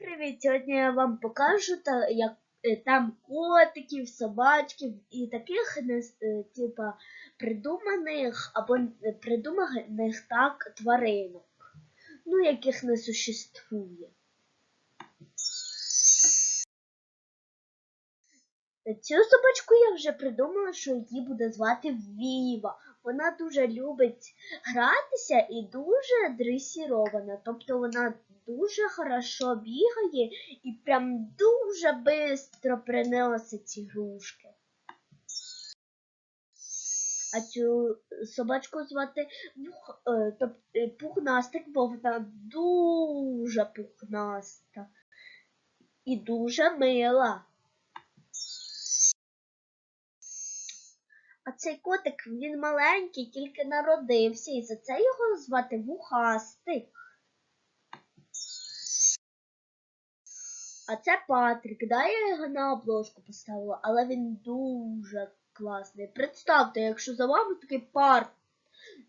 привіт! Сьогодні я вам покажу, та, як е, там котиків, собачків і таких е, типа придуманих або е, придуманих так тваринок, ну яких не существує. Цю собачку я вже придумала, що її буде звати Віва. Вона дуже любить гратися і дуже дресірована. Тобто вона дуже хорошо бігає і прям дуже швидко приносить ці грушки. А цю собачку звати Пух, е, тоб- е, Пухнастик, бо вона дуже пухнаста і дуже мила. А цей котик він маленький, тільки народився, і за це його звати Вухастик. А це Патрік, да, я його на обложку поставила, але він дуже класний. Представте, якщо за вами такий пар,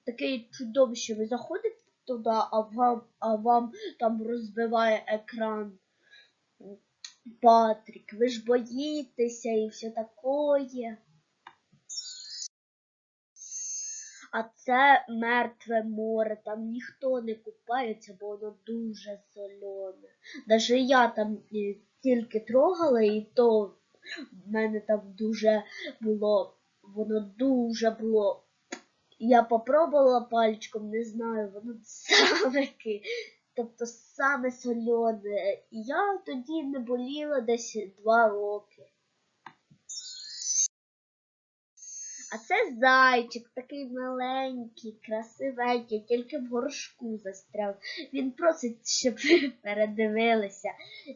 такий чудовище, ви заходите туди, а вам, а вам там розбиває екран. Патрік, ви ж боїтеся і все таке. А це мертве море, там ніхто не купається, бо воно дуже солене. Даже я там е, тільки трогала, і то в мене там дуже було, воно дуже було. Я попробувала пальчиком, не знаю, воно саме, тобто саме солене. Я тоді не боліла десь два роки. А це зайчик, такий маленький, красивенький, тільки в горшку застряв. Він просить, щоб ви передивилися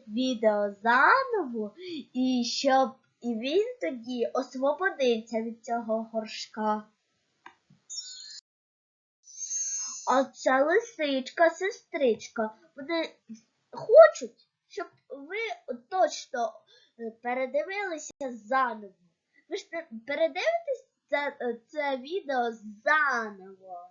відео заново, і щоб і він тоді освободився від цього горшка. А це лисичка, сестричка. Вони хочуть, щоб ви точно е, передивилися заново. Ви ж те- передивитесь це, е, це відео заново.